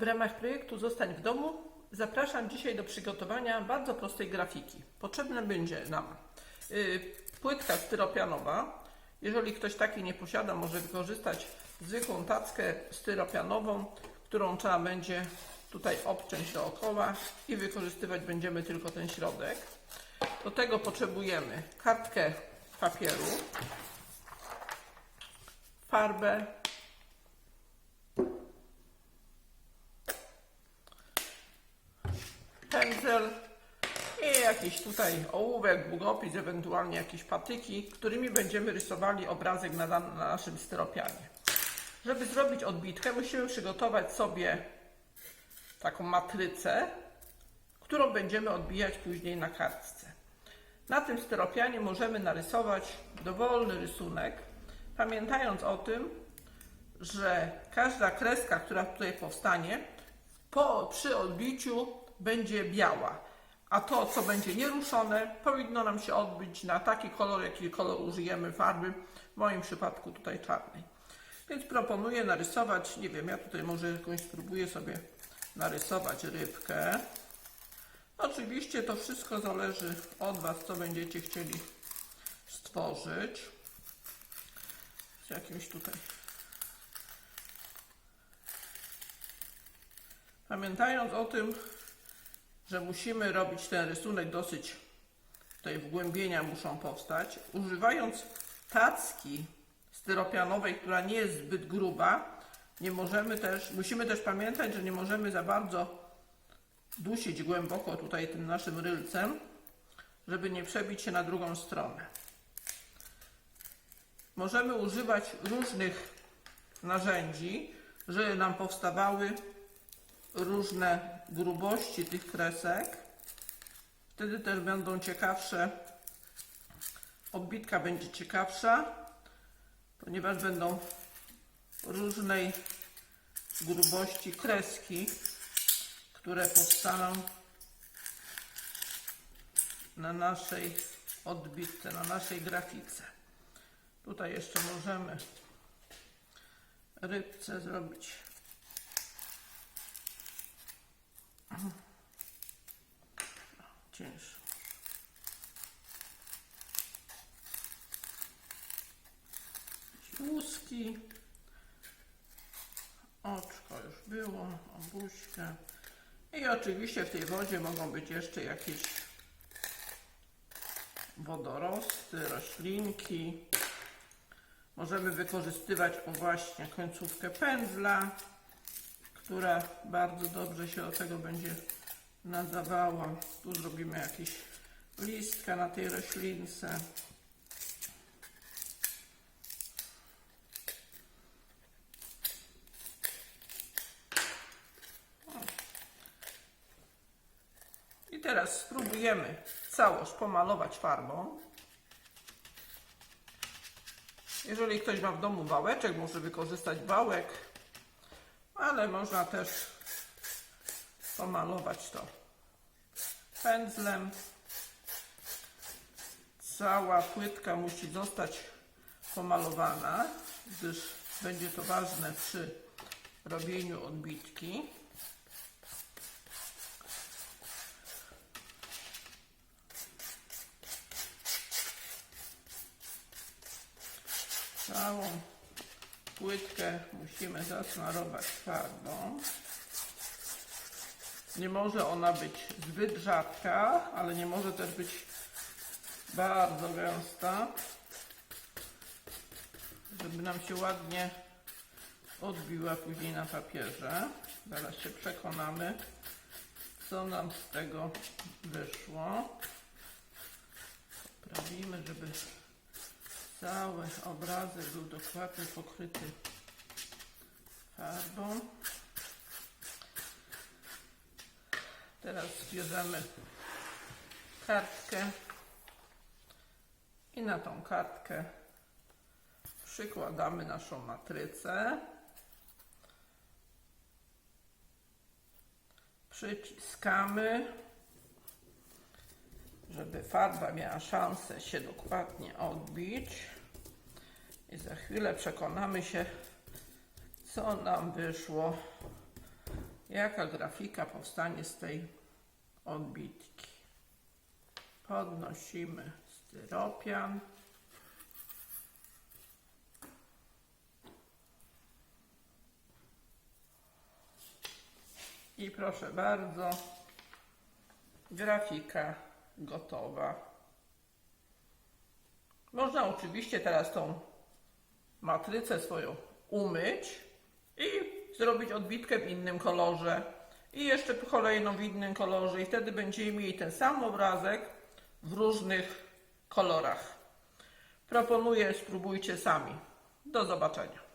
W ramach projektu Zostań w domu zapraszam dzisiaj do przygotowania bardzo prostej grafiki. Potrzebna będzie nam y, płytka styropianowa. Jeżeli ktoś takiej nie posiada, może wykorzystać zwykłą tackę styropianową, którą trzeba będzie tutaj obciąć dookoła i wykorzystywać będziemy tylko ten środek. Do tego potrzebujemy kartkę papieru, farbę, pędzel i jakiś tutaj ołówek, długopis, ewentualnie jakieś patyki, którymi będziemy rysowali obrazek na, na naszym styropianie. Żeby zrobić odbitkę, musimy przygotować sobie taką matrycę, którą będziemy odbijać później na kartce. Na tym styropianie możemy narysować dowolny rysunek, pamiętając o tym, że każda kreska, która tutaj powstanie, po, przy odbiciu będzie biała, a to, co będzie nieruszone, powinno nam się odbić na taki kolor, jaki kolor użyjemy farby, w moim przypadku tutaj czarnej. Więc proponuję narysować, nie wiem, ja tutaj może jakąś spróbuję sobie narysować rybkę. Oczywiście to wszystko zależy od Was, co będziecie chcieli stworzyć. Z jakimś tutaj. Pamiętając o tym, że musimy robić ten rysunek dosyć, tutaj wgłębienia muszą powstać, używając tacki styropianowej, która nie jest zbyt gruba, nie możemy też, musimy też pamiętać, że nie możemy za bardzo dusić głęboko tutaj tym naszym rylcem, żeby nie przebić się na drugą stronę. Możemy używać różnych narzędzi, żeby nam powstawały różne grubości tych kresek. Wtedy też będą ciekawsze, odbitka będzie ciekawsza, ponieważ będą różnej grubości kreski, które powstaną na naszej odbitce, na naszej grafice. Tutaj jeszcze możemy rybce zrobić cięższe. Łuski. Oczko już było, obuźkę. I oczywiście w tej wodzie mogą być jeszcze jakieś wodorosty, roślinki. Możemy wykorzystywać o właśnie końcówkę pędzla, która bardzo dobrze się do tego będzie nadawała. Tu zrobimy jakieś listka na tej roślince. I teraz spróbujemy całość pomalować farbą. Jeżeli ktoś ma w domu wałeczek, może wykorzystać wałek, ale można też pomalować to pędzlem. Cała płytka musi zostać pomalowana, gdyż będzie to ważne przy robieniu odbitki. Całą płytkę musimy zasmarować farbą. Nie może ona być zbyt rzadka, ale nie może też być bardzo gęsta, żeby nam się ładnie odbiła później na papierze. Zaraz się przekonamy, co nam z tego wyszło. Poprawimy, żeby cały obrazek był dokładnie pokryty farbą. Teraz bierzemy kartkę i na tą kartkę przykładamy naszą matrycę. Przyciskamy, żeby farba miała szansę się dokładnie odbić. I za chwilę przekonamy się, co nam wyszło jaka grafika powstanie z tej odbitki. Podnosimy styropian. I proszę bardzo, grafika gotowa. Można oczywiście teraz tą matrycę swoją umyć i zrobić odbitkę w innym kolorze i jeszcze kolejną w innym kolorze i wtedy będziemy mieli ten sam obrazek w różnych kolorach. Proponuję, spróbujcie sami. Do zobaczenia.